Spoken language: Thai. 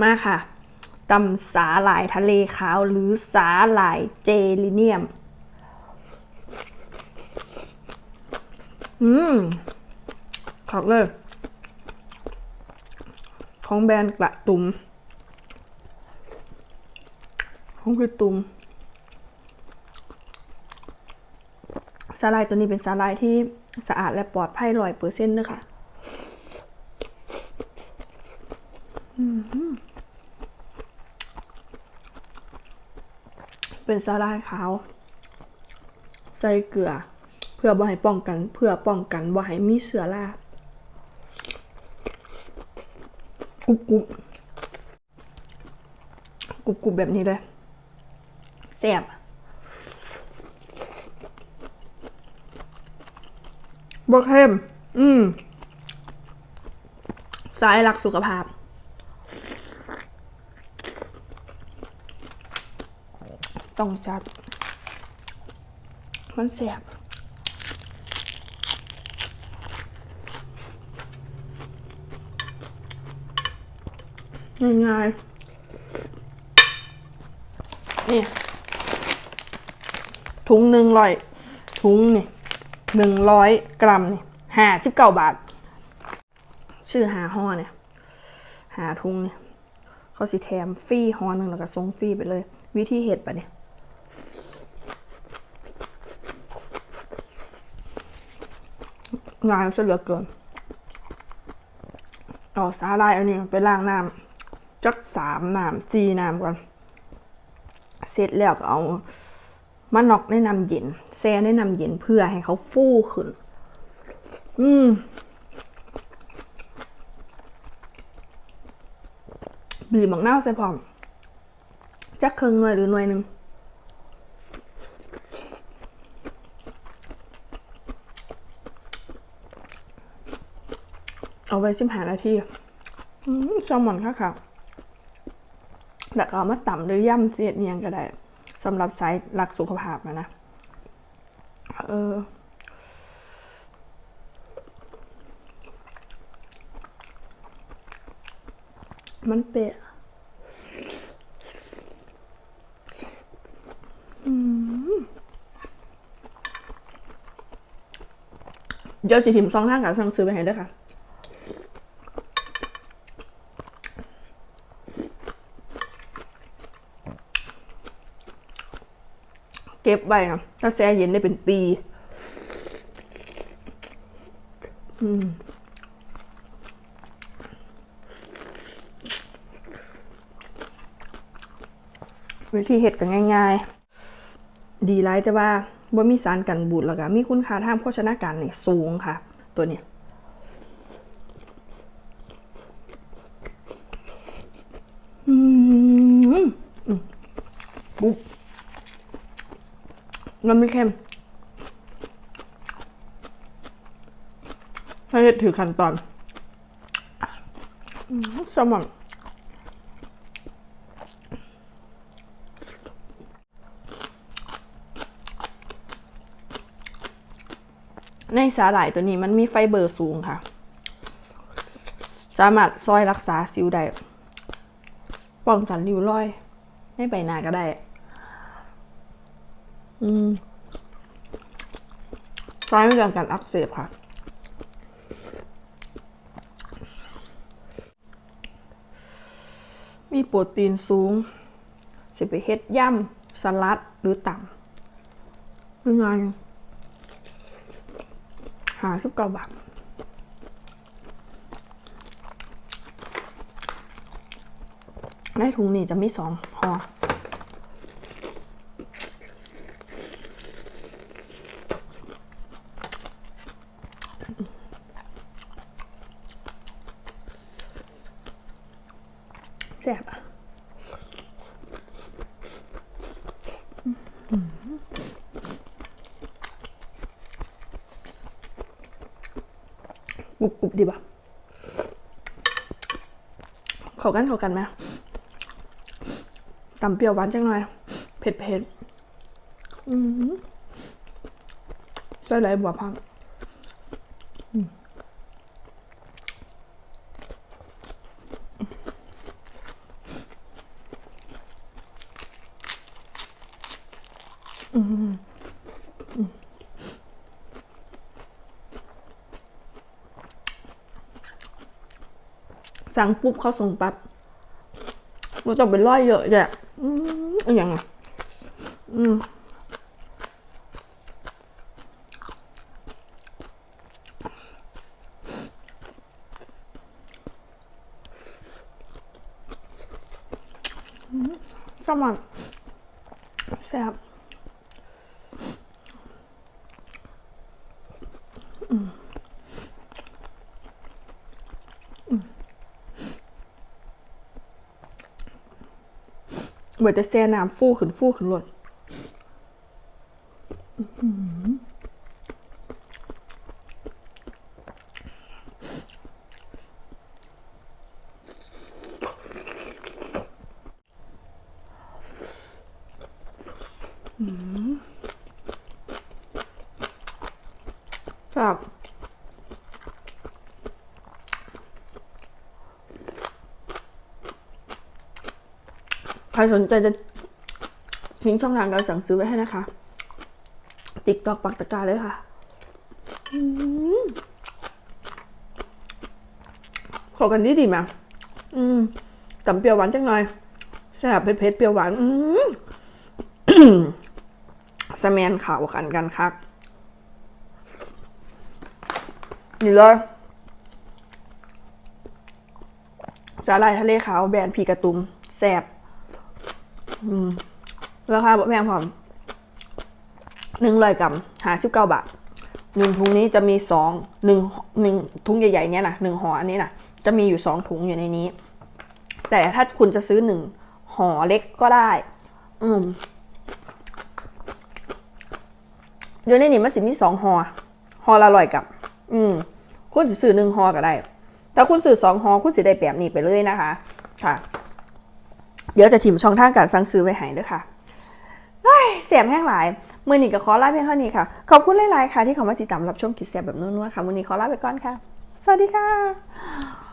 มาค่ะตำสาหร่ายทะเลขาวหรือสาหร่ายเจลิเนียม อืมขอบเลย ของแบรนด์กระตุมของกระตุมสาหร่ายตัวนี้เป็นสาหร่ายที่สะอาดและปลอดภัยร้อยเปอร์เซ็นต์ด้วยค่ะ เป็นสาหร่ายขาว ใส่เกลือ เพื่อบ่ให้ป้องกัน เพื่อป้องกันบ่ให้มีเชื้อรากรุบกรุบกรุบกรุบแบบนี้เลยแซ่บบ่เข้มอืมสายรักสุขภาพ ต้องจัด มันแสบง่ายๆนี่ถุงหนึ่งร้อยถุงนี่หนึ่งร้อยกรัมนี่ห้าสิบเก้าบาท ชื่อหาห่อเนี่ย หาถุงเนี่ย เขาสิแถมฟรีห่อหนึ่งแล้วก็ส่งฟรีไปเลย วิธีเห็ดปะเนี่ย งานซะเหลือเกินเอาสาลายอันนี้ไปล้างน้ำจักสามน้ำสี่น้ำก่อนเสร็จแล้วก็เอามาน็อกในน้ำเย็นแช่ในน้ำเย็นเพื่อให้เขาฟูขึ้น อืมบีบมักนาใส่พร้อมจักเครึ่งหน่วยหรือหน่วยหนึ่ง เอาไว้สิบหานาทีอืมแซลมอนค่ะค่ะแล้วก็เอามาต่ำหรือย่ำเสียดเนียงก็ได้สำหรับสายรักสุขภาพนะนะเออมันเปะอืมเดี๋ยวสิถิมซองทางกับสั่งซื้อไปให้ด้วยค่ะ เก็บไว้นะถ้าแช่เย็นได้เป็นปี อืมวิธีเห็ดกันง่าย ๆ ดีไรแต่ว่าบ่มีสารกันบูดแล้วก็มีคุณค่าทางโภชนาการนี่สูงค่ะ ตัวเนี้ยอืมอืมปุ๊บ มันไม่เค็มถ้าเห็ดถือขั้นตอนอืมอนในสาหร่ายตัวนี้มันมีไฟเบอร์สูงค่ะ สามารถซอยรักษาสิวได้ ป้องกันริ้วรอยในใบหน้าก็ได้ อืมซอยไม่เรื่องการอักเสบค่ะ มีโปรตีนสูง สิไปเฮ็ดย่ำสลัดหรือต่ำยังไงหาสิบเก้าบาทในถุงนี้จะมีสองห่อ แซ่บอะกรุบกรุบดีป่ะเข้ากันเข้ากันไหมตำเปรี้ยวหวานจังหน่อย เผ็ดเผ็ดอืมได้ไรบัวพัง อ สั่งปุ๊บเขาส่งปั๊บมันต้องเป็นร้อยเยอะแยะอืมอย่างอะอืมสมันแซ่บ เหมือนจะแซ่น้ำฟูขึ้นฟูขึ้นรดครับ รสนใจจะทิ้งช่องทางการสั่งซื้อไว้ให้นะคะ ติ๊กตอกปักตะกร้าเลยค่ะอขอกันดีดีไหมอืมตำเปรี้ยวหวานจังหน่อยแซ่บเผ็ดเปรี้ยวหวาน อืมสแมนขาวกันกันคักนี่เลยสาหร่ายทะเลขาวแบรนด์พีกระตุมแซ่บ ราคาบแพงพอมหนึ่งร้อยกรัมหาสิบเก้าบาทหนึ่งถุงนี้จะมีสองหนึ่งหนึ่งถุงใหญ่ๆเนี้ยนะหนึ่งห่ออันนี้นะจะมีอยู่สองถุงอยู่ในนี้ แต่ถ้าคุณจะซื้อหนึ่งห่อเล็กก็ได้ อืมอยู่ในนี้มันสิมีสองห่อห่อละร้อยกับ อืม คุณสิซื้อหนึ่งห่อก็ได้ถ้าคุณซื้อสองห่อคุณสิได้แบบนี้ไปเลยนะคะ ค่ะ เดี๋ยวจะถิ่มช่องทางการสั่งซื้อไว้ให้ด้วยค่ะเสียมแห้งหลาย มือหนีกับขอลาเพียงเท่านี้ค่ะ ขอบคุณหลายๆค่ะที่เข้ามาติดตามรับชมกิจเสียบแบบนัวๆค่ะ มือหนีขอลาไปก่อนค่ะ สวัสดีค่ะ